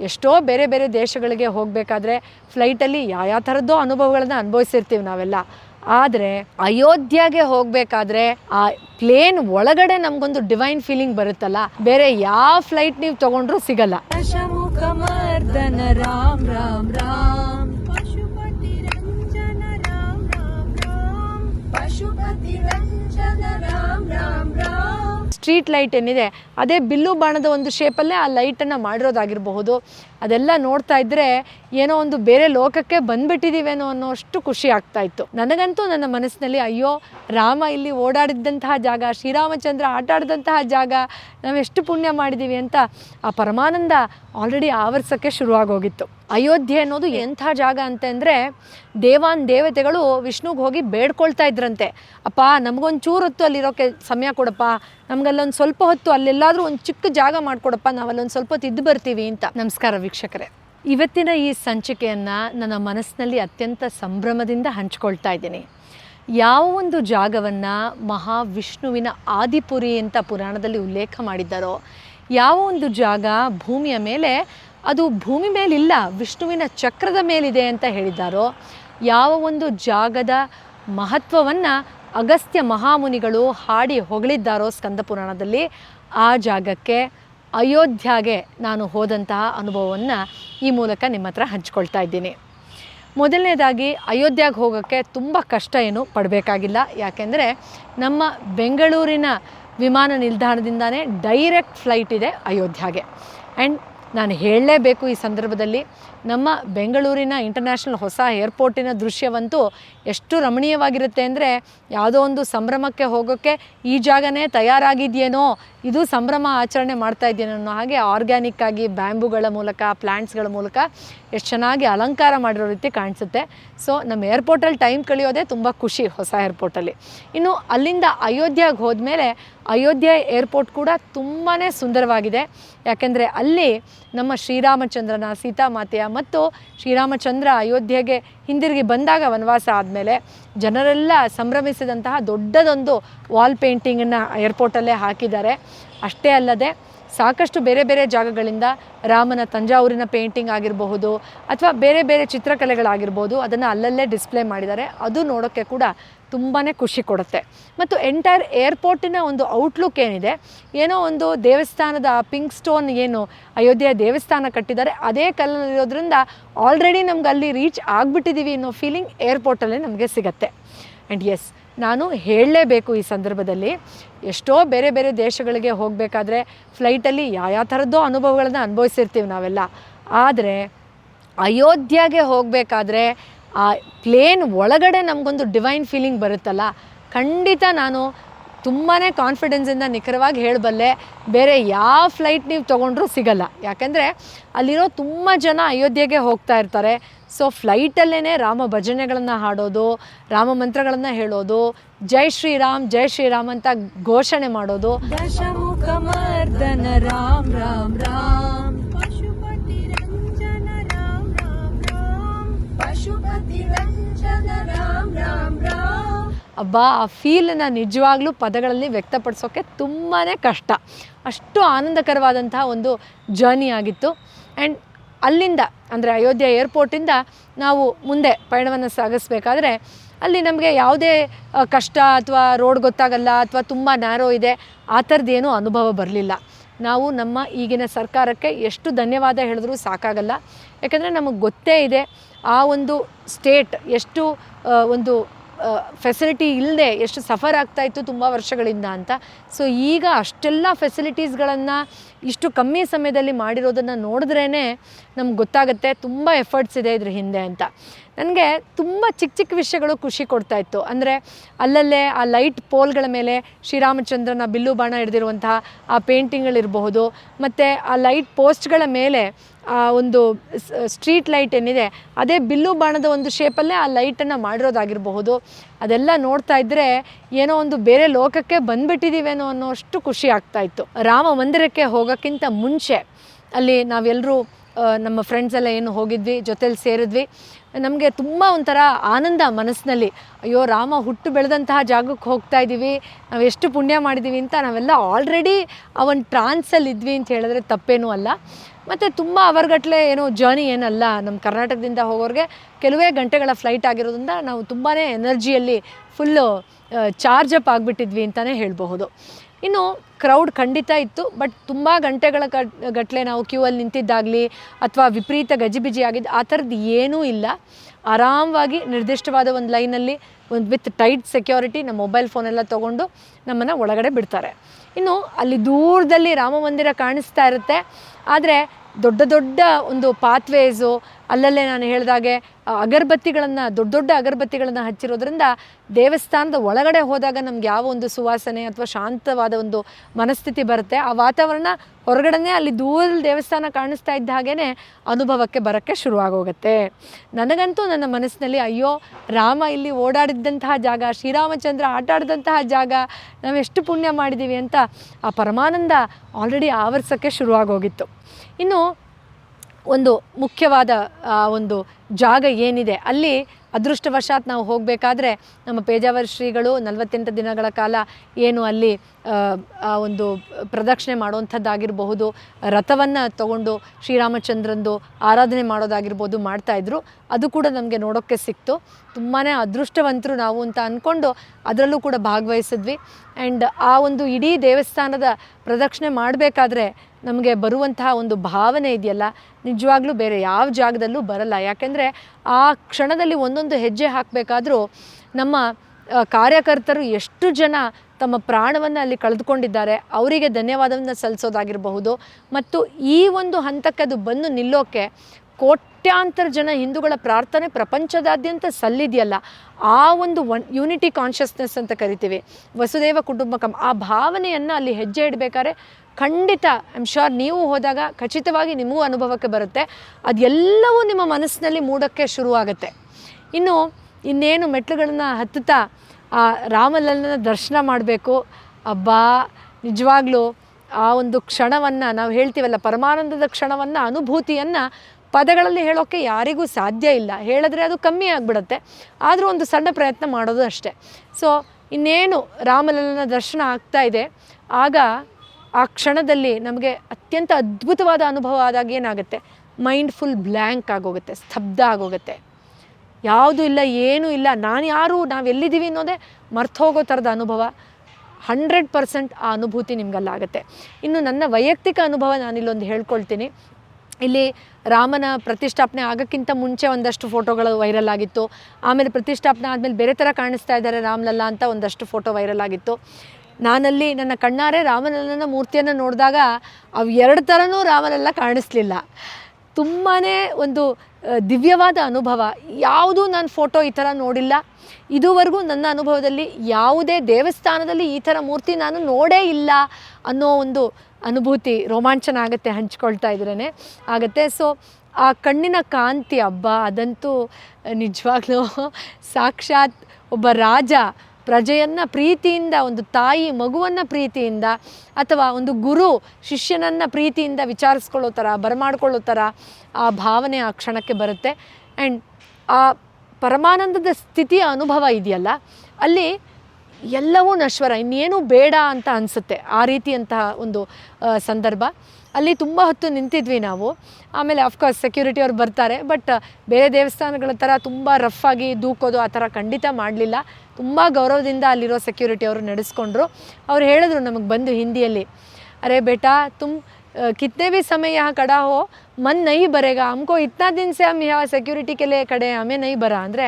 ಎಷ್ಟೋ ಬೇರೆ ಬೇರೆ ದೇಶಗಳಿಗೆ ಹೋಗಬೇಕಾದ್ರೆ ಫ್ಲೈಟಲ್ಲಿ ಯಾವ ಯಾವ ಥರದ್ದು ಅನುಭವಗಳನ್ನ ಅನುಭವಿಸಿರ್ತೀವಿ ನಾವೆಲ್ಲ. ಆದರೆ ಅಯೋಧ್ಯೆಗೆ ಹೋಗಬೇಕಾದ್ರೆ ಆ ಪ್ಲೇನ್ ಒಳಗಡೆ ನಮಗೊಂದು ಡಿವೈನ್ ಫೀಲಿಂಗ್ ಬರುತ್ತಲ್ಲ, ಬೇರೆ ಯಾವ ಫ್ಲೈಟ್ ನೀವು ತಗೊಂಡ್ರು ಸಿಗಲ್ಲ. ರಾಮ್ ರಾಮ್ ರಾಮ್. ಪಶುಪತಿ ರಂಜನ ರಾಮ, ರಾಮ್ ರಾಮ್. ಪಶುಪತಿ ರಂಜನ ರಾಮ, ರಾಮ್ ರಾಮ್. ಸ್ಟ್ರೀಟ್ ಲೈಟ್ ಏನಿದೆ, ಅದೇ ಬಿಲ್ಲು ಬಾಣದ ಒಂದು ಶೇಪಲ್ಲೇ ಆ ಲೈಟನ್ನು ಮಾಡಿರೋದಾಗಿರಬಹುದು. ಅದೆಲ್ಲ ನೋಡ್ತಾ ಇದ್ದರೆ ಏನೋ ಒಂದು ಬೇರೆ ಲೋಕಕ್ಕೆ ಬಂದುಬಿಟ್ಟಿದ್ದೀವೇನೋ ಅನ್ನೋ ಅಷ್ಟು ಖುಷಿ ಆಗ್ತಾ ಇತ್ತು. ನನಗಂತೂ ನನ್ನ ಮನಸ್ಸಿನಲ್ಲಿ ಅಯ್ಯೋ, ರಾಮ ಇಲ್ಲಿ ಓಡಾಡಿದ್ದಂತಹ ಜಾಗ, ಶ್ರೀರಾಮಚಂದ್ರ ಆಟ ಆಡಿದಂತಹ ಜಾಗ, ನಾವೆಷ್ಟು ಪುಣ್ಯ ಮಾಡಿದ್ದೀವಿ ಅಂತ ಆ ಪರಮಾನಂದ ಆಲ್ರೆಡಿ ಆವರಿಸೋಕ್ಕೆ ಶುರುವಾಗೋಗಿತ್ತು. ಅಯೋಧ್ಯೆ ಅನ್ನೋದು ಎಂಥ ಜಾಗ ಅಂತಂದರೆ ದೇವಾನ್ ದೇವತೆಗಳು ವಿಷ್ಣುಗೆ ಹೋಗಿ ಬೇಡ್ಕೊಳ್ತಾ ಇದ್ರಂತೆ. ಅಪ್ಪ ನಮಗೊಂಚೂರು ಹೊತ್ತು ಅಲ್ಲಿರೋಕ್ಕೆ ಸಮಯ ಕೊಡಪ್ಪ. ನಮಗಲ್ಲೊಂದು ಸ್ವಲ್ಪ ಹೊತ್ತು ಅಲ್ಲೆಲ್ಲಾದರೂ ಒಂದು ಚಿಕ್ಕ ಜಾಗ ಮಾಡಿಕೊಡಪ್ಪ. ನಾವಲ್ಲೊಂದು ಸ್ವಲ್ಪ ಹೊತ್ತು ಇದ್ದು ಬರ್ತೀವಿ ಅಂತ. ನಮಸ್ಕಾರ ವೀಕ್ಷಕರೇ. ಇವತ್ತಿನ ಈ ಸಂಚಿಕೆಯನ್ನು ನನ್ನ ಮನಸ್ಸಿನಲ್ಲಿ ಅತ್ಯಂತ ಸಂಭ್ರಮದಿಂದ ಹಂಚ್ಕೊಳ್ತಾ ಇದ್ದೀನಿ. ಯಾವ ಒಂದು ಜಾಗವನ್ನು ಮಹಾವಿಷ್ಣುವಿನ ಆದಿಪುರಿ ಅಂತ ಪುರಾಣದಲ್ಲಿ ಉಲ್ಲೇಖ ಮಾಡಿದ್ದಾರೋ ಯಾವ ಒಂದು ಜಾಗ ಭೂಮಿಯ ಮೇಲೆ ಅದು ಭೂಮಿ ಮೇಲಿಲ್ಲ, ವಿಷ್ಣುವಿನ ಚಕ್ರದ ಮೇಲಿದೆ ಅಂತ ಹೇಳಿದ್ದಾರೋ, ಯಾವ ಒಂದು ಜಾಗದ ಮಹತ್ವವನ್ನು ಅಗಸ್ತ್ಯ ಮಹಾಮುನಿಗಳು ಹಾಡಿ ಹೊಗಳಿದ್ದಾರೋ ಸ್ಕಂದ ಪುರಾಣದಲ್ಲಿ, ಆ ಜಾಗಕ್ಕೆ ಅಯೋಧ್ಯೆಗೆ ನಾನು ಹೋದಂತಹ ಅನುಭವವನ್ನು ಈ ಮೂಲಕ ನಿಮ್ಮ ಹತ್ರ ಹಂಚ್ಕೊಳ್ತಾ ಇದ್ದೀನಿ. ಮೊದಲನೇದಾಗಿ, ಅಯೋಧ್ಯೆಗೆ ಹೋಗೋಕ್ಕೆ ತುಂಬ ಕಷ್ಟ ಏನು ಪಡಬೇಕಾಗಿಲ್ಲ. ಯಾಕೆಂದರೆ, ನಮ್ಮ ಬೆಂಗಳೂರಿನ ವಿಮಾನ ನಿಲ್ದಾಣದಿಂದನೇ ಡೈರೆಕ್ಟ್ ಫ್ಲೈಟ್ ಇದೆ ಅಯೋಧ್ಯೆಗೆ. ಆ್ಯಂಡ್ ನಾನು ಹೇಳಲೇಬೇಕು ಈ ಸಂದರ್ಭದಲ್ಲಿ. ನಮ್ಮ ಬೆಂಗಳೂರಿನ ಇಂಟರ್ನ್ಯಾಷನಲ್ ಹೊಸ ಏರ್ಪೋರ್ಟಿನ ದೃಶ್ಯವಂತೂ ಎಷ್ಟು ರಮಣೀಯವಾಗಿರುತ್ತೆ ಅಂದರೆ ಯಾವುದೋ ಒಂದು ಸಂಭ್ರಮಕ್ಕೆ ಹೋಗೋಕ್ಕೆ ಈ ಜಾಗನೇ ತಯಾರಾಗಿದೆಯೇನೋ, ಇದು ಸಂಭ್ರಮ ಆಚರಣೆ ಮಾಡ್ತಾ ಇದೆಯೇನೋ ಅನ್ನೋ ಹಾಗೆ ಆರ್ಗ್ಯಾನಿಕ್ ಆಗಿ ಬ್ಯಾಂಬುಗಳ ಮೂಲಕ ಪ್ಲ್ಯಾಂಟ್ಸ್ಗಳ ಮೂಲಕ ಎಷ್ಟು ಚೆನ್ನಾಗಿ ಅಲಂಕಾರ ಮಾಡಿರೋ ರೀತಿ ಕಾಣಿಸುತ್ತೆ. ಸೊ ನಮ್ಮ ಏರ್ಪೋರ್ಟಲ್ಲಿ ಟೈಮ್ ಕಳೆಯೋದೇ ತುಂಬ ಖುಷಿ ಹೊಸ ಏರ್ಪೋರ್ಟಲ್ಲಿ ಇನ್ನು ಅಲ್ಲಿಂದ ಅಯೋಧ್ಯೆಗೆ ಹೋದ್ಮೇಲೆ ಅಯೋಧ್ಯೆ ಏರ್ಪೋರ್ಟ್ ಕೂಡ ತುಂಬಾ ಸುಂದರವಾಗಿದೆ. ಯಾಕೆಂದರೆ ಅಲ್ಲಿ ನಮ್ಮ ಶ್ರೀರಾಮಚಂದ್ರನ, ಸೀತಾಮಾತೆಯ ಮತ್ತು ಶ್ರೀರಾಮಚಂದ್ರ ಅಯೋಧ್ಯೆಗೆ ಹಿಂದಿರುಗಿ ಬಂದಾಗ ವನವಾಸ ಆದಮೇಲೆ ಜನರೆಲ್ಲ ಸಂಭ್ರಮಿಸಿದಂತಹ ದೊಡ್ಡದೊಂದು ವಾಲ್ ಪೇಂಟಿಂಗನ್ನು ಏರ್ಪೋರ್ಟಲ್ಲೇ ಹಾಕಿದ್ದಾರೆ. ಅಷ್ಟೇ ಅಲ್ಲದೆ ಸಾಕಷ್ಟು ಬೇರೆ ಬೇರೆ ಜಾಗಗಳಿಂದ ರಾಮನ ತಂಜಾವೂರಿನ ಪೇಂಟಿಂಗ್ ಆಗಿರಬಹುದು ಅಥವಾ ಬೇರೆ ಬೇರೆ ಚಿತ್ರಕಲೆಗಳಾಗಿರ್ಬೋದು ಅದನ್ನು ಅಲ್ಲಲ್ಲೇ ಡಿಸ್ಪ್ಲೇ ಮಾಡಿದ್ದಾರೆ. ಅದು ನೋಡೋಕ್ಕೆ ಕೂಡ ತುಂಬಾ ಖುಷಿ ಕೊಡುತ್ತೆ. ಮತ್ತು ಎಂಟೈರ್ ಏರ್ಪೋರ್ಟಿನ ಒಂದು ಔಟ್ಲುಕ್ ಏನಿದೆ, ಏನೋ ಒಂದು ದೇವಸ್ಥಾನದ ಪಿಂಕ್ ಸ್ಟೋನ್ ಏನು ಅಯೋಧ್ಯೆಯ ದೇವಸ್ಥಾನ ಕಟ್ಟಿದ್ದಾರೆ, ಅದೇ ಕಲ್ಲಲ್ಲಿರೋದ್ರಿಂದ ಆಲ್ರೆಡಿ ನಮ್ಗೆ ಅಲ್ಲಿ ರೀಚ್ ಆಗಿಬಿಟ್ಟಿದ್ದೀವಿ ಅನ್ನೋ ಫೀಲಿಂಗ್ ಏರ್ಪೋರ್ಟಲ್ಲೇ ನಮಗೆ ಸಿಗತ್ತೆ. ಆ್ಯಂಡ್ ಎಸ್ ನಾನು ಹೇಳಲೇಬೇಕು ಈ ಸಂದರ್ಭದಲ್ಲಿ, ಎಷ್ಟೋ ಬೇರೆ ಬೇರೆ ದೇಶಗಳಿಗೆ ಹೋಗಬೇಕಾದ್ರೆ ಫ್ಲೈಟಲ್ಲಿ ಯಾವ ಥರದ್ದೋ ಅನುಭವಗಳನ್ನ ಅನುಭವಿಸಿರ್ತೀವಿ ನಾವೆಲ್ಲ. ಆದರೆ, ಅಯೋಧ್ಯೆಗೆ ಹೋಗಬೇಕಾದ್ರೆ ಆ ಪ್ಲೇನ್ ಒಳಗಡೆ ನಮಗೊಂದು ಡಿವೈನ್ ಫೀಲಿಂಗ್ ಬರುತ್ತಲ್ಲ, ಖಂಡಿತ ನಾನು ತುಂಬಾ ಕಾನ್ಫಿಡೆನ್ಸಿಂದ ನಿಖರವಾಗಿ ಹೇಳಬಲ್ಲೆ, ಬೇರೆ ಯಾವ ಫ್ಲೈಟ್ ನೀವು ತೊಗೊಂಡ್ರೂ ಸಿಗಲ್ಲ. ಯಾಕೆಂದರೆ ಅಲ್ಲಿರೋ ತುಂಬ ಜನ ಅಯೋಧ್ಯೆಗೆ ಹೋಗ್ತಾ ಇರ್ತಾರೆ. ಸೊ ಫ್ಲೈಟಲ್ಲೇ ರಾಮ ಭಜನೆಗಳನ್ನು ಹಾಡೋದು, ರಾಮ ಮಂತ್ರಗಳನ್ನು ಹೇಳೋದು, ಜೈ ಶ್ರೀರಾಮ್ ಜೈ ಶ್ರೀರಾಮ್ ಅಂತ ಘೋಷಣೆ ಮಾಡೋದು. ದಶಮುಖ ಮರ್ದನ ರಾಮ್ ರಾಮ್ ರಾಮ್. ಅಬ್ಬಾ, ಆ ಫೀಲನ್ನು ನಿಜವಾಗ್ಲೂ ಪದಗಳಲ್ಲಿ ವ್ಯಕ್ತಪಡಿಸೋಕ್ಕೆ ತುಂಬಾ ಕಷ್ಟ. ಅಷ್ಟು ಆನಂದಕರವಾದಂತಹ ಒಂದು ಜರ್ನಿ ಆಗಿತ್ತು. ಆ್ಯಂಡ್ ಅಲ್ಲಿಂದ, ಅಂದರೆ ಅಯೋಧ್ಯೆ ಏರ್ಪೋರ್ಟಿಂದ ನಾವು ಮುಂದೆ ಪಯಣವನ್ನು ಸಾಗಿಸ್ಬೇಕಾದ್ರೆ, ಅಲ್ಲಿ ನಮಗೆ ಯಾವುದೇ ಕಷ್ಟ ಅಥವಾ ರೋಡ್ ಗೊತ್ತಾಗಲ್ಲ ಅಥವಾ ತುಂಬ ನ್ಯಾರೋ ಇದೆ, ಆ ಥರದ್ದೇನೂ ಅನುಭವ ಬರಲಿಲ್ಲ. ನಾವು ನಮ್ಮ ಈಗಿನ ಸರ್ಕಾರಕ್ಕೆ ಎಷ್ಟು ಧನ್ಯವಾದ ಹೇಳಿದ್ರೂ ಸಾಕಾಗಲ್ಲ. ಯಾಕಂದರೆ ನಮಗೆ ಗೊತ್ತೇ ಇದೆ, ಆ ಒಂದು ಸ್ಟೇಟ್ ಎಷ್ಟು ಒಂದು ಫೆಸಿಲಿಟಿ ಇಲ್ಲದೆ ಎಷ್ಟು ಸಫರ್ ಆಗ್ತಾ ಇತ್ತು ತುಂಬ ವರ್ಷಗಳಿಂದ ಅಂತ. ಸೊ ಈಗ ಅಷ್ಟೆಲ್ಲ ಫೆಸಿಲಿಟೀಸ್ಗಳನ್ನು ಇಷ್ಟು ಕಮ್ಮಿ ಸಮಯದಲ್ಲಿ ಮಾಡಿರೋದನ್ನು ನೋಡಿದ್ರೇ ನಮ್ಗೆ ಗೊತ್ತಾಗುತ್ತೆ, ತುಂಬ ಎಫರ್ಟ್ಸ್ ಇದೆ ಇದ್ರ ಹಿಂದೆ ಅಂತ. ನನಗೆ ತುಂಬ ಚಿಕ್ಕ ಚಿಕ್ಕ ವಿಷಯಗಳು ಖುಷಿ ಕೊಡ್ತಾ ಇತ್ತು. ಅಂದರೆ ಅಲ್ಲಲ್ಲೇ ಆ ಲೈಟ್ ಪೋಲ್ಗಳ ಮೇಲೆ ಶ್ರೀರಾಮಚಂದ್ರನ ಬಿಲ್ಲು ಬಾಣ ಹಿಡಿದಿರುವಂತಹ ಆ ಪೇಂಟಿಂಗ್ಗಳಿರಬಹುದು. ಮತ್ತು ಆ ಲೈಟ್ ಪೋಸ್ಟ್ಗಳ ಮೇಲೆ ಆ ಒಂದು ಸ್ಟ್ರೀಟ್ ಲೈಟ್ ಏನಿದೆ, ಅದೇ ಬಿಲ್ಲು ಬಾಣದ ಒಂದು ಶೇಪಲ್ಲೇ ಆ ಲೈಟನ್ನು ಮಾಡಿರೋದಾಗಿರಬಹುದು. ಅದೆಲ್ಲ ನೋಡ್ತಾ ಇದ್ದರೆ ಏನೋ ಒಂದು ಬೇರೆ ಲೋಕಕ್ಕೆ ಬಂದ್ಬಿಟ್ಟಿದೀವೇನೋ ಅನ್ನೋಷ್ಟು ಖುಷಿ ಆಗ್ತಾ ಇತ್ತು. ರಾಮ ಮಂದಿರಕ್ಕೆ ಹೋಗೋಕ್ಕಿಂತ ಮುಂಚೆ ಅಲ್ಲಿ ನಾವೆಲ್ಲರೂ ನಮ್ಮ ಫ್ರೆಂಡ್ಸ್ ಎಲ್ಲ ಏನು ಹೋಗಿದ್ವಿ, ಜೊತೆಲಿ ಸೇರಿದ್ವಿ. ನಮಗೆ ತುಂಬ ಒಂಥರ ಆನಂದ ಮನಸ್ಸಿನಲ್ಲಿ. ಅಯ್ಯೋ, ರಾಮ ಹುಟ್ಟು ಬೆಳೆದಂತಹ ಜಾಗಕ್ಕೆ ಹೋಗ್ತಾ ಇದ್ದೀವಿ ನಾವು ಎಷ್ಟು ಪುಣ್ಯ ಮಾಡಿದ್ದೀವಿ ಅಂತ ನಾವೆಲ್ಲ ಆಲ್ರೆಡಿ ಆ ಒಂದು ಟ್ರಾನ್ಸಲ್ಲಿ ಇದ್ವಿ ಅಂತ ಹೇಳಿದ್ರೆ ತಪ್ಪೇನೂ ಅಲ್ಲ. ಮತ್ತು ತುಂಬ ಅವರ್ಗಟ್ಲೆ ಏನೋ ಜರ್ನಿ ಏನಲ್ಲ ನಮ್ಮ ಕರ್ನಾಟಕದಿಂದ ಹೋಗೋರಿಗೆ. ಕೆಲವೇ ಗಂಟೆಗಳ ಫ್ಲೈಟ್ ಆಗಿರೋದ್ರಿಂದ ನಾವು ತುಂಬಾ ಎನರ್ಜಿಯಲ್ಲಿ ಫುಲ್ಲು ಚಾರ್ಜ್ ಅಪ್ ಆಗಿಬಿಟ್ಟಿದ್ವಿ ಅಂತಲೇ ಹೇಳಬಹುದು. ಇನ್ನು ಕ್ರೌಡ್ ಖಂಡಿತ ಇತ್ತು ಬಟ್ ತುಂಬ ಗಂಟೆಗಳ ಗಟ್ ಗಟ್ಟಲೆ ನಾವು ಕ್ಯೂ ಅಲ್ಲಿ ನಿಂತಿದ್ದಾಗಲಿ ಅಥವಾ ವಿಪರೀತ ಗಜಿಬಿಜಿ ಆಗಿದ್ದು ಆ ಥರದ್ದು ಏನೂ ಇಲ್ಲ. ಆರಾಮವಾಗಿ ನಿರ್ದಿಷ್ಟವಾದ ಒಂದು ಲೈನಲ್ಲಿ ಒಂದು ವಿತ್ ಟೈಟ್ ಸೆಕ್ಯೂರಿಟಿ ನಮ್ಮ ಮೊಬೈಲ್ ಫೋನೆಲ್ಲ ತೊಗೊಂಡು ನಮ್ಮನ್ನು ಒಳಗಡೆ ಬಿಡ್ತಾರೆ. ಇನ್ನು ಅಲ್ಲಿ ದೂರದಲ್ಲಿ ರಾಮ ಮಂದಿರ ಕಾಣಿಸ್ತಾ ಇರುತ್ತೆ. ಆದರೆ ದೊಡ್ಡ ದೊಡ್ಡ ಒಂದು ಪಾತ್ವೇಸು ಅಲ್ಲಲ್ಲೇ ನಾನು ಹೇಳಿದಾಗೆ ಅಗರಬತ್ತಿಗಳನ್ನು, ದೊಡ್ಡ ದೊಡ್ಡ ಅಗರಬತ್ತಿಗಳನ್ನು ಹಚ್ಚಿರೋದ್ರಿಂದ ದೇವಸ್ಥಾನದ ಒಳಗಡೆ ಹೋದಾಗ ನಮ್ಗೆ ಯಾವ ಒಂದು ಸುವಾಸನೆ ಅಥವಾ ಶಾಂತವಾದ ಒಂದು ಮನಸ್ಥಿತಿ ಬರುತ್ತೆ. ಆ ವಾತಾವರಣ ಹೊರಗಡೆನೇ ಅಲ್ಲಿ ದೂರದಲ್ಲಿ ದೇವಸ್ಥಾನ ಕಾಣಿಸ್ತಾ ಇದ್ದ ಹಾಗೇ ಅನುಭವಕ್ಕೆ ಬರೋಕ್ಕೆ ಶುರುವಾಗೋಗುತ್ತೆ. ನನಗಂತೂ ನನ್ನ ಮನಸ್ಸಿನಲ್ಲಿ, ಅಯ್ಯೋ, ರಾಮ ಇಲ್ಲಿ ಓಡಾಡಿದ್ದಂತಹ ಜಾಗ, ಶ್ರೀರಾಮಚಂದ್ರ ಆಟ ಆಡಿದಂತಹ ಜಾಗ ನಾವೆಷ್ಟು ಪುಣ್ಯ ಮಾಡಿದ್ದೀವಿ ಅಂತ ಆ ಪರಮಾನಂದ ಆಲ್ರೆಡಿ ಆವರಿಸೋಕ್ಕೆ ಶುರುವಾಗೋಗಿತ್ತು. ಇನ್ನು ಒಂದು ಮುಖ್ಯವಾದ ಒಂದು ಜಾಗ ಏನಿದೆ ಅಲ್ಲಿ ಅದೃಷ್ಟವಶಾತ್ ನಾವು ಹೋಗಬೇಕಾದ್ರೆ ನಮ್ಮ ಪೇಜಾವರ ಶ್ರೀಗಳು ನಲವತ್ತೆಂಟು ದಿನಗಳ ಕಾಲ ಏನು ಅಲ್ಲಿ ಆ, ಒಂದು ಪ್ರದಕ್ಷಿಣೆ ಮಾಡುವಂಥದ್ದಾಗಿರಬಹುದು ರಥವನ್ನು ತಗೊಂಡು ಶ್ರೀರಾಮಚಂದ್ರಂದು ಆರಾಧನೆ ಮಾಡೋದಾಗಿರ್ಬೋದು ಮಾಡ್ತಾಯಿದ್ರು ಅದು ಕೂಡ ನಮಗೆ ನೋಡೋಕ್ಕೆ ಸಿಕ್ತು. ತುಂಬಾ ಅದೃಷ್ಟವಂತರು ನಾವು ಅಂತ ಅಂದ್ಕೊಂಡು ಅದರಲ್ಲೂ ಕೂಡ ಭಾಗವಹಿಸಿದ್ವಿ. ಆ್ಯಂಡ್ ಆ ಒಂದು ಇಡೀ ದೇವಸ್ಥಾನದ ಪ್ರದಕ್ಷಿಣೆ ಮಾಡಬೇಕಾದ್ರೆ ನಮಗೆ ಬರುವಂತಹ ಒಂದು ಭಾವನೆ ಇದೆಯಲ್ಲ, ನಿಜವಾಗ್ಲೂ ಬೇರೆ ಯಾವ ಜಾಗದಲ್ಲೂ ಬರಲ್ಲ. ಯಾಕೆಂದರೆ ಆ ಕ್ಷಣದಲ್ಲಿ ಒಂದೊಂದು ಹೆಜ್ಜೆ ಹಾಕಬೇಕಾದ್ರೂ ನಮ್ಮ ಕಾರ್ಯಕರ್ತರು ಎಷ್ಟು ಜನ ತಮ್ಮ ಪ್ರಾಣವನ್ನು ಅಲ್ಲಿ ಕಳೆದುಕೊಂಡಿದ್ದಾರೆ, ಅವರಿಗೆ ಧನ್ಯವಾದವನ್ನು ಸಲ್ಲಿಸೋದಾಗಿರಬಹುದು. ಮತ್ತು ಈ ಒಂದು ಹಂತಕ್ಕೆ ಅದು ಬಂದು ನಿಲ್ಲೋಕ್ಕೆ ಕೋಟ್ಯಾಂತರ ಜನ ಹಿಂದೂಗಳ ಪ್ರಾರ್ಥನೆ ಪ್ರಪಂಚದಾದ್ಯಂತ ಸಲ್ಲಿದೆಯಲ್ಲ, ಆ ಒಂದು ಒನ್ ಯೂನಿಟಿ ಕಾನ್ಷಿಯಸ್ನೆಸ್ ಅಂತ ಕರಿತೀವಿ. ವಸುದೇವ ಕುಟುಂಬಕಂ, ಆ ಭಾವನೆಯನ್ನು ಅಲ್ಲಿ ಹೆಜ್ಜೆ ಇಡಬೇಕಾದ್ರೆ ಖಂಡಿತ ಐ ಆಮ್ ಶೋರ್ ನೀವು ಹೋದಾಗ ಖಚಿತವಾಗಿ ನಿಮಗೂ ಅನುಭವಕ್ಕೆ ಬರುತ್ತೆ. ಅದೆಲ್ಲವೂ ನಿಮ್ಮ ಮನಸ್ಸಿನಲ್ಲಿ ಮೂಡೋಕ್ಕೆ ಶುರುವಾಗುತ್ತೆ. ಇನ್ನು, ಇನ್ನೇನು ಮೆಟ್ಲುಗಳನ್ನು ಹತ್ತುತ್ತಾ, ಆ ರಾಮಲಲ್ಲನ ದರ್ಶನ ಮಾಡಬೇಕು, ಅಬ್ಬಾ, ನಿಜವಾಗ್ಲೂ ಆ ಒಂದು ಕ್ಷಣವನ್ನು ನಾವು ಹೇಳ್ತೀವಲ್ಲ, ಪರಮಾನಂದದ ಕ್ಷಣವನ್ನು, ಅನುಭೂತಿಯನ್ನು ಪದಗಳಲ್ಲಿ ಹೇಳೋಕ್ಕೆ ಯಾರಿಗೂ ಸಾಧ್ಯ ಇಲ್ಲ. ಹೇಳಿದ್ರೆ ಅದು ಕಮ್ಮಿ ಆಗಿಬಿಡುತ್ತೆ. ಆದರೂ ಒಂದು ಸಣ್ಣ ಪ್ರಯತ್ನ ಮಾಡೋದು ಅಷ್ಟೇ. ಸೊ ಇನ್ನೇನು ರಾಮಲಲ್ಲನ ದರ್ಶನ ಆಗ್ತಾ ಇದೆ. ಆಗ ಆ ಕ್ಷಣದಲ್ಲಿ ನಮಗೆ ಅತ್ಯಂತ ಅದ್ಭುತವಾದ ಅನುಭವ ಆದಾಗ ಏನಾಗುತ್ತೆ? ಮೈಂಡ್ ಫುಲ್ ಬ್ಲ್ಯಾಂಕ್ ಆಗೋಗುತ್ತೆ, ಸ್ತಬ್ಧ ಆಗೋಗುತ್ತೆ. ಯಾವುದೂ ಇಲ್ಲ, ಏನೂ ಇಲ್ಲ. ನಾನು ಯಾರು, ನಾವು ಎಲ್ಲಿದ್ದೀವಿ ಅನ್ನೋದೇ ಮರ್ತೋಗೋ ಥರದ ಅನುಭವ. ಹಂಡ್ರೆಡ್ ಪರ್ಸೆಂಟ್ ಆ ಅನುಭೂತಿ ನಿಮಗೆಲ್ಲ ಆಗುತ್ತೆ ಇನ್ನು ನನ್ನ ವೈಯಕ್ತಿಕ ಅನುಭವ ನಾನಿಲ್ಲೊಂದು ಹೇಳ್ಕೊಳ್ತೀನಿ. ಇಲ್ಲಿ ರಾಮನ ಪ್ರತಿಷ್ಠಾಪನೆ ಆಗೋಕ್ಕಿಂತ ಮುಂಚೆ ಒಂದಷ್ಟು ಫೋಟೋಗಳು ವೈರಲ್ ಆಗಿತ್ತು. ಆಮೇಲೆ ಪ್ರತಿಷ್ಠಾಪನೆ ಆದಮೇಲೆ ಬೇರೆ ಥರ ಕಾಣಿಸ್ತಾ ಇದ್ದಾರೆ ರಾಮ್ಲಲ್ಲ ಅಂತ ಒಂದಷ್ಟು ಫೋಟೋ ವೈರಲ್ ಆಗಿತ್ತು. ನಾನಲ್ಲಿ ನನ್ನ ಕಣ್ಣಾರೆ ರಾಮಲಲ್ಲನ ಮೂರ್ತಿಯನ್ನು ನೋಡಿದಾಗ ಅವು ಎರಡು ಥರನೂ ರಾಮಲಲ್ಲ ಕಾಣಿಸ್ಲಿಲ್ಲ. ತುಂಬಾ ಒಂದು ದಿವ್ಯವಾದ ಅನುಭವ. ಯಾವುದೂ ನಾನು ಫೋಟೋ ಈ ಥರ ನೋಡಿಲ್ಲ. ಇದುವರೆಗೂ ನನ್ನ ಅನುಭವದಲ್ಲಿ ಯಾವುದೇ ದೇವಸ್ಥಾನದಲ್ಲಿ ಈ ಥರ ಮೂರ್ತಿ ನಾನು ನೋಡೇ ಇಲ್ಲ ಅನ್ನೋ ಒಂದು ಅನುಭೂತಿ ರೋಮಾಂಚನ ಆಗುತ್ತೆ ಹಂಚ್ಕೊಳ್ತಾ ಇದ್ರೇ ಆಗುತ್ತೆ. ಸೊ ಆ ಕಣ್ಣಿನ ಕಾಂತಿ ಹಬ್ಬ ಅದಂತೂ ನಿಜವಾಗ್ಲೂ ಸಾಕ್ಷಾತ್ ಒಬ್ಬ ರಾಜ ಪ್ರಜೆಯನ್ನು ಪ್ರೀತಿಯಿಂದ, ಒಂದು ತಾಯಿ ಮಗುವನ್ನು ಪ್ರೀತಿಯಿಂದ ಅಥವಾ ಒಂದು ಗುರು ಶಿಷ್ಯನನ್ನು ಪ್ರೀತಿಯಿಂದ ವಿಚಾರಿಸ್ಕೊಳ್ಳೋ ಥರ ಬರಮಾಡ್ಕೊಳ್ಳೋ ಥರ ಆ ಭಾವನೆ ಆ ಕ್ಷಣಕ್ಕೆ ಬರುತ್ತೆ. ಆ್ಯಂಡ್ ಆ ಪರಮಾನಂದದ ಸ್ಥಿತಿಯ ಅನುಭವ ಇದೆಯಲ್ಲ, ಅಲ್ಲಿ ಎಲ್ಲವೂ ನಶ್ವರ, ಇನ್ನೇನು ಬೇಡ ಅಂತ ಅನಿಸುತ್ತೆ ಆ ರೀತಿಯಂತಹ ಒಂದು ಸಂದರ್ಭ. ಅಲ್ಲಿ ತುಂಬ ಹೊತ್ತು ನಿಂತಿದ್ವಿ ನಾವು. ಆಮೇಲೆ ಅಫ್ಕೋರ್ಸ್ ಸೆಕ್ಯೂರಿಟಿ ಅವ್ರು ಬರ್ತಾರೆ ಬಟ್ ಬೇರೆ ದೇವಸ್ಥಾನಗಳ ಥರ ತುಂಬ ರಫ್ ಆಗಿ ದೂಕೋದು ಆ ಥರ ಖಂಡಿತ ಮಾಡಲಿಲ್ಲ. ತುಂಬ ಗೌರವದಿಂದ ಅಲ್ಲಿರೋ ಸೆಕ್ಯೂರಿಟಿ ಅವರು ನಡೆಸ್ಕೊಂಡ್ರು. ಅವ್ರು ಹೇಳಿದ್ರು ನಮಗೆ ಬಂದು ಹಿಂದಿಯಲ್ಲಿ ಅರೆ ಬೇಟಾ ತುಮ್ कितने भी समय यहाँ खड़ा हो मन नहीं भरेगा हमको इतना दिन से हम यहाँ ಸೆಕ್ಯೂರಿಟಿ के लिए ಕಡೆ ಹಮೇ ನೈ ಬರ ಅಂದರೆ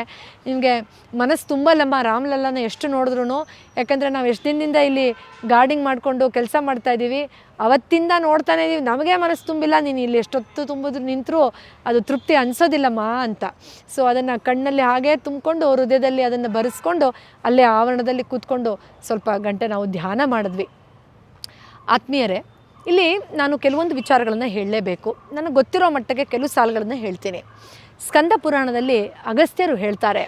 ನಿಮಗೆ ಮನಸ್ಸು ತುಂಬಲ್ಲಮ್ಮ ರಾಮ್ಲಲ್ಲನ ಎಷ್ಟು ನೋಡಿದ್ರು ಯಾಕಂದರೆ ನಾವು ಎಷ್ಟು ದಿನದಿಂದ ಇಲ್ಲಿ ಗಾರ್ಡಿಂಗ್ ಮಾಡಿಕೊಂಡು ಕೆಲಸ ಮಾಡ್ತಾಯಿದ್ದೀವಿ ಅವತ್ತಿಂದ ನೋಡ್ತಾನೆ ಇದೀವಿ ನಮಗೆ ಮನಸ್ಸು ತುಂಬಿಲ್ಲ ನೀನು ಇಲ್ಲಿ ಎಷ್ಟೊತ್ತು ತುಂಬಿದ್ರು ನಿಂತರೂ ಅದು ತೃಪ್ತಿ ಅನಿಸೋದಿಲ್ಲಮ್ಮ ಅಂತ ಸೊ ಅದನ್ನು ಕಣ್ಣಲ್ಲಿ ಹಾಗೆ ತುಂಬಿಕೊಂಡು ಹೃದಯದಲ್ಲಿ ಅದನ್ನು ಬರೆಸ್ಕೊಂಡು ಅಲ್ಲೇ ಆವರಣದಲ್ಲಿ ಕೂತ್ಕೊಂಡು ಸ್ವಲ್ಪ ಗಂಟೆ ನಾವು ಧ್ಯಾನ ಮಾಡಿದ್ವಿ ಆತ್ಮೀಯರೇ ಇಲ್ಲಿ ನಾನು ಕೆಲವೊಂದು ವಿಚಾರಗಳನ್ನು ಹೇಳಲೇಬೇಕು. ನನಗೆ ಗೊತ್ತಿರೋ ಮಟ್ಟಿಗೆ ಕೆಲವು ಸಾಲುಗಳನ್ನು ಹೇಳ್ತೀನಿ. ಸ್ಕಂದ ಪುರಾಣದಲ್ಲಿ ಅಗಸ್ತ್ಯರು ಹೇಳ್ತಾರೆ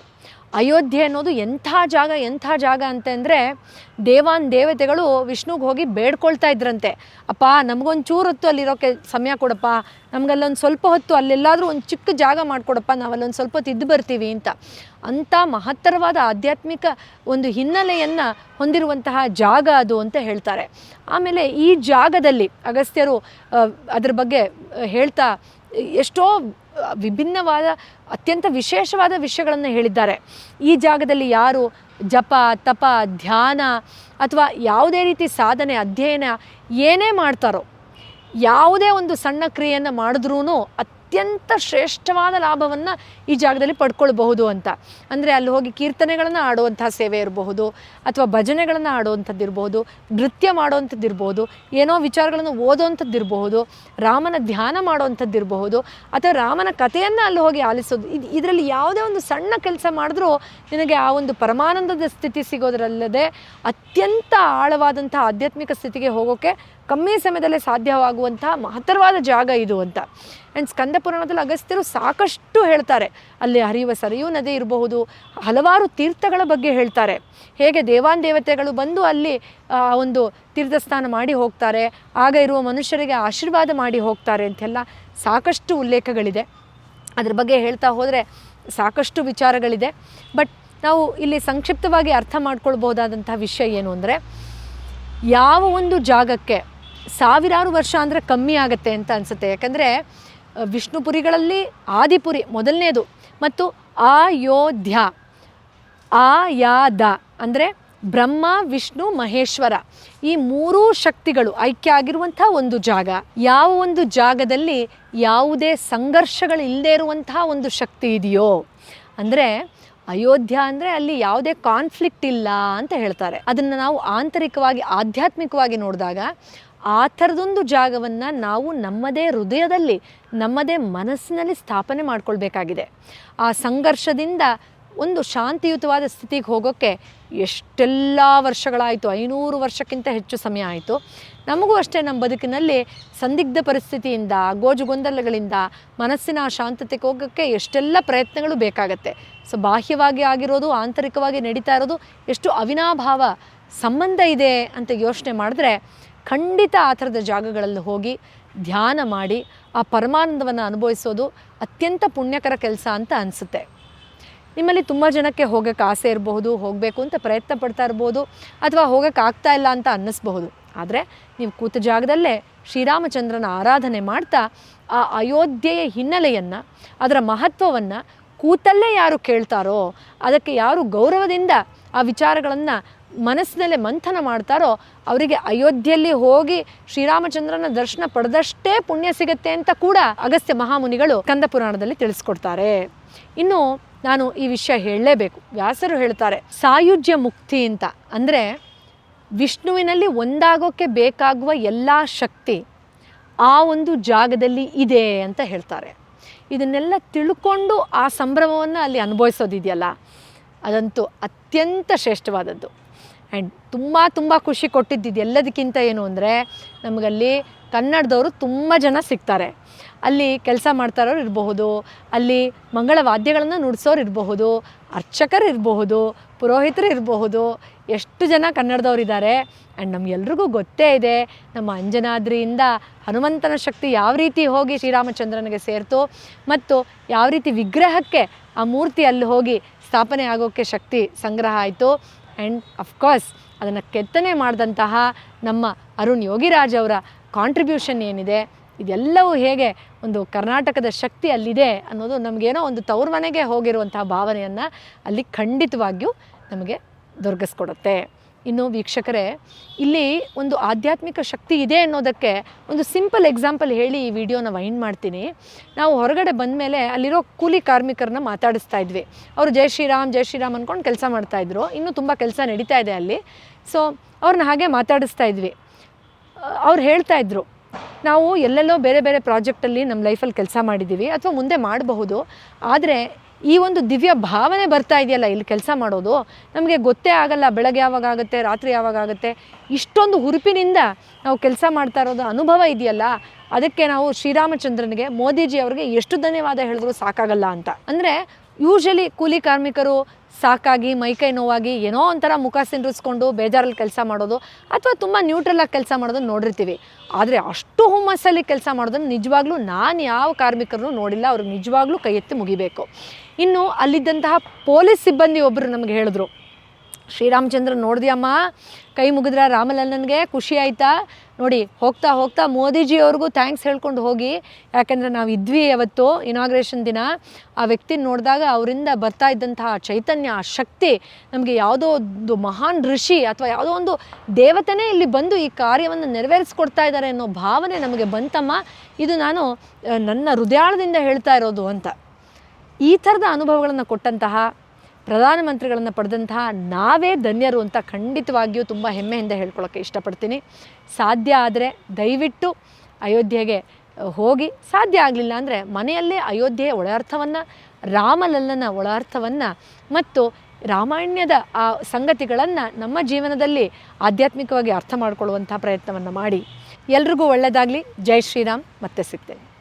ಅಯೋಧ್ಯೆ ಅನ್ನೋದು ಎಂಥ ಜಾಗ ಎಂಥ ಜಾಗ ಅಂತಂದರೆ ದೇವಾನ್ ದೇವತೆಗಳು ವಿಷ್ಣುಗೆ ಹೋಗಿ ಬೇಡ್ಕೊಳ್ತಾ ಇದ್ರಂತೆ. ಅಪ್ಪ, ನಮಗೊಂಚೂರು ಹೊತ್ತು ಅಲ್ಲಿರೋಕ್ಕೆ ಸಮಯ ಕೊಡಪ್ಪ, ನಮಗಲ್ಲೊಂದು ಸ್ವಲ್ಪ ಹೊತ್ತು ಅಲ್ಲೆಲ್ಲಾದರೂ ಒಂದು ಚಿಕ್ಕ ಜಾಗ ಮಾಡಿಕೊಡಪ್ಪ, ನಾವಲ್ಲೊಂದು ಸ್ವಲ್ಪ ಹೊತ್ತು ಇದ್ದು ಬರ್ತೀವಿ ಅಂತ. ಅಂಥ ಮಹತ್ತರವಾದ ಆಧ್ಯಾತ್ಮಿಕ ಒಂದು ಹಿನ್ನೆಲೆಯನ್ನು ಹೊಂದಿರುವಂತಹ ಜಾಗ ಅದು ಅಂತ ಹೇಳ್ತಾರೆ. ಆಮೇಲೆ ಈ ಜಾಗದಲ್ಲಿ ಅಗಸ್ತ್ಯರು ಅದ್ರ ಬಗ್ಗೆ ಹೇಳ್ತಾ ಎಷ್ಟೋ ವಿಭಿನ್ನವಾದ, ಅತ್ಯಂತ ವಿಶೇಷವಾದ ವಿಷಯಗಳನ್ನು ಹೇಳಿದ್ದಾರೆ. ಈ ಜಾಗದಲ್ಲಿ ಯಾರು ಜಪ, ತಪ, ಧ್ಯಾನ ಅಥವಾ ಯಾವುದೇ ರೀತಿ ಸಾಧನೆ, ಅಧ್ಯಯನ ಏನೇ ಮಾಡ್ತಾರೋ, ಯಾವುದೇ ಒಂದು ಸಣ್ಣ ಕ್ರಿಯೆಯನ್ನು ಮಾಡಿದ್ರೂ ಅತ್ಯಂತ ಶ್ರೇಷ್ಠವಾದ ಲಾಭವನ್ನು ಈ ಜಾಗದಲ್ಲಿ ಪಡ್ಕೊಳ್ಬಹುದು ಅಂತ. ಅಂದರೆ ಅಲ್ಲಿ ಹೋಗಿ ಕೀರ್ತನೆಗಳನ್ನು ಆಡುವಂಥ ಸೇವೆ ಇರಬಹುದು, ಅಥವಾ ಭಜನೆಗಳನ್ನು ಆಡುವಂಥದ್ದು ಇರಬಹುದು, ನೃತ್ಯ ಮಾಡುವಂಥದ್ದು ಇರಬಹುದು, ಏನೋ ವಿಚಾರಗಳನ್ನು ಓದೋವಂಥದ್ದು ಇರಬಹುದು, ರಾಮನ ಧ್ಯಾನ ಮಾಡುವಂಥದ್ದು ಇರಬಹುದು, ಅಥವಾ ರಾಮನ ಕಥೆಯನ್ನು ಅಲ್ಲಿ ಹೋಗಿ ಆಲಿಸೋದು. ಇದು ಇದರಲ್ಲಿ ಯಾವುದೇ ಒಂದು ಸಣ್ಣ ಕೆಲಸ ಮಾಡಿದ್ರೂ ನಿನಗೆ ಆ ಒಂದು ಪರಮಾನಂದದ ಸ್ಥಿತಿ ಸಿಗೋದರಲ್ಲದೆ ಅತ್ಯಂತ ಆಳವಾದಂಥ ಆಧ್ಯಾತ್ಮಿಕ ಸ್ಥಿತಿಗೆ ಹೋಗೋಕ್ಕೆ ಕಮ್ಮಿ ಸಮಯದಲ್ಲೇ ಸಾಧ್ಯವಾಗುವಂತಹ ಮಹತ್ತರವಾದ ಜಾಗ ಇದು ಅಂತ. ಆ್ಯಂಡ್ ಸ್ಕಂದ ಪುರಾಣದಲ್ಲಿ ಅಗಸ್ತ್ಯರು ಸಾಕಷ್ಟು ಹೇಳ್ತಾರೆ. ಅಲ್ಲಿ ಹರಿಯುವ ಸರಿಯೂ ನದಿ ಇರಬಹುದು, ಹಲವಾರು ತೀರ್ಥಗಳ ಬಗ್ಗೆ ಹೇಳ್ತಾರೆ. ಹೇಗೆ ದೇವಾನ್ ದೇವತೆಗಳು ಬಂದು ಅಲ್ಲಿ ಒಂದು ತೀರ್ಥಸ್ನಾನ ಮಾಡಿ ಹೋಗ್ತಾರೆ, ಆಗ ಇರುವ ಮನುಷ್ಯರಿಗೆ ಆಶೀರ್ವಾದ ಮಾಡಿ ಹೋಗ್ತಾರೆ ಅಂತೆಲ್ಲ ಸಾಕಷ್ಟು ಉಲ್ಲೇಖಗಳಿದೆ. ಅದ್ರ ಬಗ್ಗೆ ಹೇಳ್ತಾ ಹೋದರೆ ಸಾಕಷ್ಟು ವಿಚಾರಗಳಿದೆ. ಬಟ್ ನಾವು ಇಲ್ಲಿ ಸಂಕ್ಷಿಪ್ತವಾಗಿ ಅರ್ಥ ಮಾಡ್ಕೊಳ್ಬೋದಾದಂಥ ವಿಷಯ ಏನು ಅಂದರೆ, ಯಾವ ಒಂದು ಜಾಗಕ್ಕೆ ಸಾವಿರಾರು ವರ್ಷ ಅಂದರೆ ಕಮ್ಮಿ ಆಗುತ್ತೆ ಅಂತ ಅನಿಸುತ್ತೆ. ಯಾಕಂದರೆ ವಿಷ್ಣುಪುರಿಗಳಲ್ಲಿ ಆದಿಪುರಿ ಮೊದಲನೇದು. ಮತ್ತು ಆಯೋಧ್ಯ, ಆಯಾದ, ಅಂದರೆ ಬ್ರಹ್ಮ, ವಿಷ್ಣು, ಮಹೇಶ್ವರ. ಈ ಮೂರೂ ಶಕ್ತಿಗಳು ಐಕ್ಯ ಆಗಿರುವಂಥ ಒಂದು ಜಾಗ. ಯಾವ ಒಂದು ಜಾಗದಲ್ಲಿ ಯಾವುದೇ ಸಂಘರ್ಷಗಳು ಇಲ್ಲದೆ ಇರುವಂತಹ ಒಂದು ಶಕ್ತಿ ಇದೆಯೋ. ಅಂದರೆ ಅಯೋಧ್ಯ ಅಂದರೆ ಅಲ್ಲಿ ಯಾವುದೇ ಕಾನ್ಫ್ಲಿಕ್ಟ್ ಇಲ್ಲ ಅಂತ ಹೇಳ್ತಾರೆ. ಅದನ್ನು ನಾವು ಆಂತರಿಕವಾಗಿ, ಆಧ್ಯಾತ್ಮಿಕವಾಗಿ ನೋಡಿದಾಗ ಆ ಥರದೊಂದು ಜಾಗವನ್ನು ನಾವು ನಮ್ಮದೇ ಹೃದಯದಲ್ಲಿ, ನಮ್ಮದೇ ಮನಸ್ಸಿನಲ್ಲಿ ಸ್ಥಾಪನೆ ಮಾಡ್ಕೊಳ್ಬೇಕಾಗಿದೆ. ಆ ಸಂಘರ್ಷದಿಂದ ಒಂದು ಶಾಂತಿಯುತವಾದ ಸ್ಥಿತಿಗೆ ಹೋಗೋಕ್ಕೆ ಎಷ್ಟೆಲ್ಲ ವರ್ಷಗಳಾಯಿತು, ಐನೂರು ವರ್ಷಕ್ಕಿಂತ ಹೆಚ್ಚು ಸಮಯ ಆಯಿತು. ನಮಗೂ ಅಷ್ಟೇ ನಮ್ಮ ಬದುಕಿನಲ್ಲಿ ಸಂದಿಗ್ಧ ಪರಿಸ್ಥಿತಿಯಿಂದ, ಗೋಜು ಗೊಂದಲಗಳಿಂದ, ಮನಸ್ಸಿನ ಶಾಂತತೆಗೆ ಹೋಗೋಕ್ಕೆ ಎಷ್ಟೆಲ್ಲ ಪ್ರಯತ್ನಗಳು ಬೇಕಾಗತ್ತೆ. ಸೊ, ಬಾಹ್ಯವಾಗಿ ಆಗಿರೋದು, ಆಂತರಿಕವಾಗಿ ನಡೀತಾ ಇರೋದು, ಎಷ್ಟು ಅವಿನಾಭಾವ ಸಂಬಂಧ ಇದೆ ಅಂತ ಯೋಚನೆ ಮಾಡಿದ್ರೆ ಖಂಡಿತ ಆ ಥರದ ಜಾಗಗಳಲ್ಲಿ ಹೋಗಿ ಧ್ಯಾನ ಮಾಡಿ ಆ ಪರಮಾನಂದವನ್ನು ಅನುಭವಿಸೋದು ಅತ್ಯಂತ ಪುಣ್ಯಕರ ಕೆಲಸ ಅಂತ ಅನಿಸುತ್ತೆ. ನಿಮ್ಮಲ್ಲಿ ತುಂಬ ಜನಕ್ಕೆ ಹೋಗೋಕ್ಕೆ ಆಸೆ ಇರಬಹುದು, ಹೋಗಬೇಕು ಅಂತ ಪ್ರಯತ್ನ ಪಡ್ತಾ ಇರ್ಬೋದು ಅಥವಾ ಹೋಗೋಕ್ಕೆ ಆಗ್ತಾ ಇಲ್ಲ ಅಂತ ಅನ್ನಿಸ್ಬಹುದು. ಆದರೆ ನೀವು ಕೂತ ಜಾಗದಲ್ಲೇ ಶ್ರೀರಾಮಚಂದ್ರನ ಆರಾಧನೆ ಮಾಡ್ತಾ ಆ ಅಯೋಧ್ಯೆಯ ಹಿನ್ನೆಲೆಯನ್ನು, ಅದರ ಮಹತ್ವವನ್ನು ಕೂತಲ್ಲೇ ಯಾರು ಕೇಳ್ತಾರೋ, ಅದಕ್ಕೆ ಯಾರು ಗೌರವದಿಂದ ಆ ವಿಚಾರಗಳನ್ನು ಮನಸ್ಸಿನಲ್ಲೇ ಮಂಥನ ಮಾಡ್ತಾರೋ ಅವರಿಗೆ ಅಯೋಧ್ಯೆಯಲ್ಲಿ ಹೋಗಿ ಶ್ರೀರಾಮಚಂದ್ರನ ದರ್ಶನ ಪಡೆದಷ್ಟೇ ಪುಣ್ಯ ಸಿಗುತ್ತೆ ಅಂತ ಕೂಡ ಅಗಸ್ತ್ಯ ಮಹಾಮುನಿಗಳು ಕಂದ ಪುರಾಣದಲ್ಲಿ ತಿಳಿಸ್ಕೊಡ್ತಾರೆ. ಇನ್ನು ನಾನು ಈ ವಿಷಯ ಹೇಳಲೇಬೇಕು. ವ್ಯಾಸರು ಹೇಳ್ತಾರೆ, ಸಾಯುಜ್ಯ ಮುಕ್ತಿ ಅಂತ. ಅಂದರೆ ವಿಷ್ಣುವಿನಲ್ಲಿ ಒಂದಾಗೋಕ್ಕೆ ಬೇಕಾಗುವ ಎಲ್ಲ ಶಕ್ತಿ ಆ ಒಂದು ಜಾಗದಲ್ಲಿ ಇದೆ ಅಂತ ಹೇಳ್ತಾರೆ. ಇದನ್ನೆಲ್ಲ ತಿಳ್ಕೊಂಡು ಆ ಸಂಭ್ರಮವನ್ನು ಅಲ್ಲಿ ಅನುಭವಿಸೋದಿದೆಯಲ್ಲ, ಅದಂತೂ ಅತ್ಯಂತ ಶ್ರೇಷ್ಠವಾದದ್ದು. ಆ್ಯಂಡ್ ತುಂಬ ತುಂಬ ಖುಷಿ ಕೊಟ್ಟಿದ್ದು ಎಲ್ಲದಕ್ಕಿಂತ ಏನು ಅಂದರೆ ನಮಗಲ್ಲಿ ಕನ್ನಡದವರು ತುಂಬ ಜನ ಸಿಗ್ತಾರೆ. ಅಲ್ಲಿ ಕೆಲಸ ಮಾಡ್ತಾರೋರು ಇರಬಹುದು, ಅಲ್ಲಿ ಮಂಗಳ ವಾದ್ಯಗಳನ್ನು ನುಡಿಸೋರು ಇರಬಹುದು, ಅರ್ಚಕರು ಇರಬಹುದು, ಪುರೋಹಿತರು ಇರಬಹುದು, ಎಷ್ಟು ಜನ ಕನ್ನಡದವ್ರು ಇದ್ದಾರೆ ಆ್ಯಂಡ್ ನಮಗೆಲ್ರಿಗೂ ಗೊತ್ತೇ ಇದೆ, ನಮ್ಮ ಅಂಜನಾದ್ರಿಯಿಂದ ಹನುಮಂತನ ಶಕ್ತಿ ಯಾವ ರೀತಿ ಹೋಗಿ ಶ್ರೀರಾಮಚಂದ್ರನಿಗೆ ಸೇರ್ತು ಮತ್ತು ಯಾವ ರೀತಿ ವಿಗ್ರಹಕ್ಕೆ ಆ ಮೂರ್ತಿ ಅಲ್ಲಿ ಹೋಗಿ ಸ್ಥಾಪನೆ ಆಗೋಕ್ಕೆ ಶಕ್ತಿ ಸಂಗ್ರಹ ಆಯಿತು. ಆ್ಯಂಡ್ ಅಫ್ಕೋರ್ಸ್ ಅದನ್ನು ಕೆತ್ತನೆ ಮಾಡಿದಂತಹ ನಮ್ಮ ಅರುಣ್ ಯೋಗಿರಾಜ್ ಅವರ ಕಾಂಟ್ರಿಬ್ಯೂಷನ್ ಏನಿದೆ, ಇದೆಲ್ಲವೂ ಹೇಗೆ ಒಂದು ಕರ್ನಾಟಕದ ಶಕ್ತಿ ಅಲ್ಲಿದೆ ಅನ್ನೋದು ನಮಗೇನೋ ಒಂದು ತವ್ರ ಮನೆಗೆ ಹೋಗಿರುವಂತಹ ಭಾವನೆಯನ್ನು ಅಲ್ಲಿ ಖಂಡಿತವಾಗಿಯೂ ನಮಗೆ ದೊರಕಿಸ್ಕೊಡುತ್ತೆ. ಇನ್ನು ವೀಕ್ಷಕರೇ, ಇಲ್ಲಿ ಒಂದು ಆಧ್ಯಾತ್ಮಿಕ ಶಕ್ತಿ ಇದೆ ಅನ್ನೋದಕ್ಕೆ ಒಂದು ಸಿಂಪಲ್ ಎಕ್ಸಾಂಪಲ್ ಹೇಳಿ ಈ ವಿಡಿಯೋನ ವೈಂಡ್ ಮಾಡ್ತೀನಿ. ನಾವು ಹೊರಗಡೆ ಬಂದ ಮೇಲೆ ಅಲ್ಲಿರೋ ಕೂಲಿ ಕಾರ್ಮಿಕರನ್ನ ಮಾತಾಡಿಸ್ತಾ ಇದ್ವಿ. ಅವರು ಜೈ ಶ್ರೀರಾಮ್ ಜೈ ಶ್ರೀರಾಮ್ ಅಂದ್ಕೊಂಡು ಕೆಲಸ ಮಾಡ್ತಾಯಿದ್ರು ಇನ್ನೂ ತುಂಬ ಕೆಲಸ ನಡೀತಾ ಇದೆ ಅಲ್ಲಿ. ಸೊ ಅವ್ರನ್ನ ಹಾಗೆ ಮಾತಾಡಿಸ್ತಾ ಇದ್ವಿ. ಅವ್ರು ಹೇಳ್ತಾ ಇದ್ರು, ನಾವು ಎಲ್ಲೆಲ್ಲೋ ಬೇರೆ ಬೇರೆ ಪ್ರಾಜೆಕ್ಟಲ್ಲಿ ನಮ್ಮ ಲೈಫಲ್ಲಿ ಕೆಲಸ ಮಾಡಿದ್ದೀವಿ ಅಥವಾ ಮುಂದೆ ಮಾಡಬಹುದು. ಆದರೆ ಈ ಒಂದು ದಿವ್ಯ ಭಾವನೆ ಬರ್ತಾ ಇದೆಯಲ್ಲ ಇಲ್ಲಿ ಕೆಲಸ ಮಾಡೋದು? ನಮಗೆ ಗೊತ್ತೇ ಆಗಲ್ಲ, ಬೆಳಗ್ಗೆ ಯಾವಾಗ ಆಗುತ್ತೆ, ರಾತ್ರಿ ಯಾವಾಗ ಆಗುತ್ತೆ. ಇಷ್ಟೊಂದು ಹುರುಪಿನಿಂದ ನಾವು ಕೆಲಸ ಮಾಡ್ತಾ ಇರೋದು ಅನುಭವ ಇದೆಯಲ್ಲ? ಅದಕ್ಕೆ ನಾವು ಶ್ರೀರಾಮಚಂದ್ರನಿಗೆ ಮೋದಿಜಿ ಅವರಿಗೆ ಎಷ್ಟು ಧನ್ಯವಾದ ಹೇಳಿದ್ರು ಸಾಕಾಗಲ್ಲ ಅಂತ. ಅಂದರೆ ಯೂಶಲಿ ಕೂಲಿ ಕಾರ್ಮಿಕರು ಸಾಕಾಗಿ ಮೈಕೈ ನೋವಾಗಿ ಏನೋ ಒಂಥರ ಮುಖ ಸಿಂಡ್ರಿಸ್ಕೊಂಡು ಬೇಜಾರಲ್ಲಿ ಕೆಲಸ ಮಾಡೋದು ಅಥವಾ ತುಂಬ ನ್ಯೂಟ್ರಲಾಗಿ ಕೆಲಸ ಮಾಡೋದನ್ನು ನೋಡಿರ್ತೀವಿ. ಆದರೆ ಅಷ್ಟು ಹುಮ್ಮಸ್ಸಲ್ಲಿ ಕೆಲಸ ಮಾಡೋದನ್ನು ನಿಜವಾಗ್ಲೂ ನಾನು ಯಾವ ಕಾರ್ಮಿಕರನ್ನು ನೋಡಿಲ್ಲ, ಅವ್ರಿಗೆ ನಿಜವಾಗ್ಲೂ ಕೈ ಎತ್ತಿ ಮುಗಿಬೇಕು. ಇನ್ನು ಅಲ್ಲಿದ್ದಂತಹ ಪೊಲೀಸ್ ಸಿಬ್ಬಂದಿ ಒಬ್ಬರು ನಮಗೆ ಹೇಳಿದ್ರು, ಶ್ರೀರಾಮಚಂದ್ರ ನೋಡಿದ್ಯಮ್ಮ ಕೈ ಮುಗಿದ್ರ ರಾಮಲಲ್ಲನಿಗೆ, ಖುಷಿ ಆಯಿತಾ? ನೋಡಿ, ಹೋಗ್ತಾ ಹೋಗ್ತಾ ಮೋದಿಜಿಯವ್ರಿಗೂ ಥ್ಯಾಂಕ್ಸ್ ಹೇಳ್ಕೊಂಡು ಹೋಗಿ, ಯಾಕೆಂದರೆ ನಾವು ಇದ್ವಿ ಅವತ್ತು ಇನಾಗ್ರೇಷನ್ ದಿನ. ಆ ವ್ಯಕ್ತಿನ ನೋಡಿದಾಗ ಅವರಿಂದ ಬರ್ತಾ ಇದ್ದಂತಹ ಚೈತನ್ಯ, ಆ ಶಕ್ತಿ ನಮಗೆ ಯಾವುದೋ ಒಂದು ಮಹಾನ್ ಋಷಿ ಅಥವಾ ಯಾವುದೋ ಒಂದು ದೇವತೆನೇ ಇಲ್ಲಿ ಬಂದು ಈ ಕಾರ್ಯವನ್ನು ನೆರವೇರಿಸ್ಕೊಡ್ತಾ ಇದ್ದಾರೆ ಅನ್ನೋ ಭಾವನೆ ನಮಗೆ ಬಂತಮ್ಮ. ಇದು ನಾನು ನನ್ನ ಹೃದಯಾಳದಿಂದ ಹೇಳ್ತಾ ಇರೋದು ಅಂತ. ಈ ಥರದ ಅನುಭವಗಳನ್ನು ಕೊಟ್ಟಂತಹ ಪ್ರಧಾನಮಂತ್ರಿಗಳನ್ನು ಪಡೆದಂತಹ ನಾವೇ ಧನ್ಯರು ಅಂತ ಖಂಡಿತವಾಗಿಯೂ ತುಂಬ ಹೆಮ್ಮೆಯಿಂದ ಹೇಳ್ಕೊಳ್ಳೋಕ್ಕೆ ಇಷ್ಟಪಡ್ತೀನಿ. ಸಾಧ್ಯ ಆದರೆ ದಯವಿಟ್ಟು ಅಯೋಧ್ಯೆಗೆ ಹೋಗಿ. ಸಾಧ್ಯ ಆಗಲಿಲ್ಲ ಅಂದರೆ ಮನೆಯಲ್ಲೇ ಅಯೋಧ್ಯೆಯ ಒಳಾರ್ಥವನ್ನು ರಾಮಲಲ್ಲನ ಒಳಾರ್ಥವನ್ನು ಮತ್ತು ರಾಮಾಯಣ್ಯದ ಆ ಸಂಗತಿಗಳನ್ನು ನಮ್ಮ ಜೀವನದಲ್ಲಿ ಆಧ್ಯಾತ್ಮಿಕವಾಗಿ ಅರ್ಥ ಮಾಡಿಕೊಳ್ಳುವಂಥ ಪ್ರಯತ್ನವನ್ನು ಮಾಡಿ. ಎಲ್ರಿಗೂ ಒಳ್ಳೆಯದಾಗಲಿ ಜೈ ಶ್ರೀರಾಮ್. ಮತ್ತೆ ಸಿಗ್ತೇನೆ.